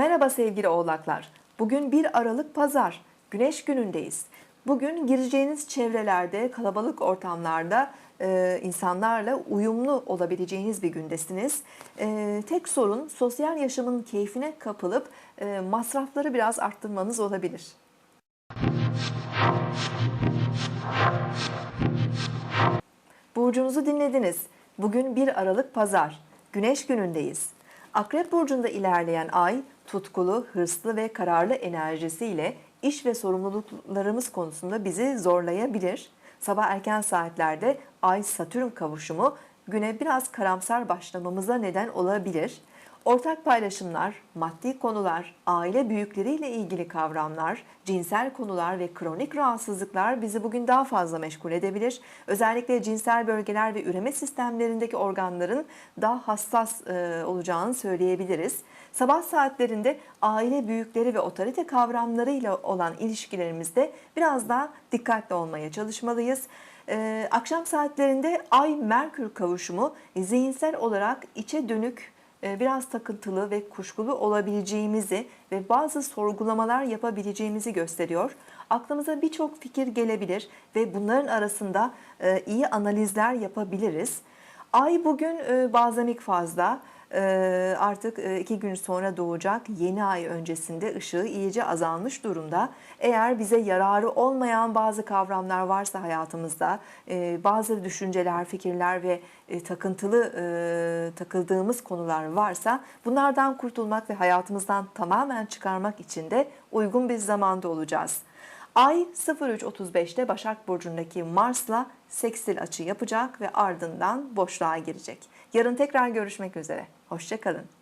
Merhaba sevgili oğlaklar. Bugün 1 Aralık Pazar. Güneş günündeyiz. Bugün gireceğiniz çevrelerde, kalabalık ortamlarda e, insanlarla uyumlu olabileceğiniz bir gündesiniz. E, tek sorun sosyal yaşamın keyfine kapılıp e, masrafları biraz arttırmanız olabilir. Burcunuzu dinlediniz. Bugün 1 Aralık Pazar. Güneş günündeyiz. Akrep burcunda ilerleyen ay tutkulu, hırslı ve kararlı enerjisiyle iş ve sorumluluklarımız konusunda bizi zorlayabilir. Sabah erken saatlerde ay Satürn kavuşumu güne biraz karamsar başlamamıza neden olabilir. Ortak paylaşımlar, maddi konular, aile büyükleriyle ilgili kavramlar, cinsel konular ve kronik rahatsızlıklar bizi bugün daha fazla meşgul edebilir. Özellikle cinsel bölgeler ve üreme sistemlerindeki organların daha hassas e, olacağını söyleyebiliriz. Sabah saatlerinde aile büyükleri ve otorite kavramlarıyla olan ilişkilerimizde biraz daha dikkatli olmaya çalışmalıyız. Ee, akşam saatlerinde Ay Merkür kavuşumu zihinsel olarak içe dönük e, biraz takıntılı ve kuşkulu olabileceğimizi ve bazı sorgulamalar yapabileceğimizi gösteriyor. Aklımıza birçok fikir gelebilir ve bunların arasında e, iyi analizler yapabiliriz. Ay bugün e, bazamik fazla. E, Artık e, iki gün sonra doğacak yeni ay öncesinde ışığı iyice azalmış durumda. Eğer bize yararı olmayan bazı kavramlar varsa hayatımızda, e, bazı düşünceler, fikirler ve e, takıntılı takıldığımız konular varsa bunlardan kurtulmak ve hayatımızdan tamamen çıkarmak için de uygun bir zamanda olacağız. Ay 03.35'te Başak Burcu'ndaki Mars'la seksil açı yapacak ve ardından boşluğa girecek. Yarın tekrar görüşmek üzere. Hoşçakalın.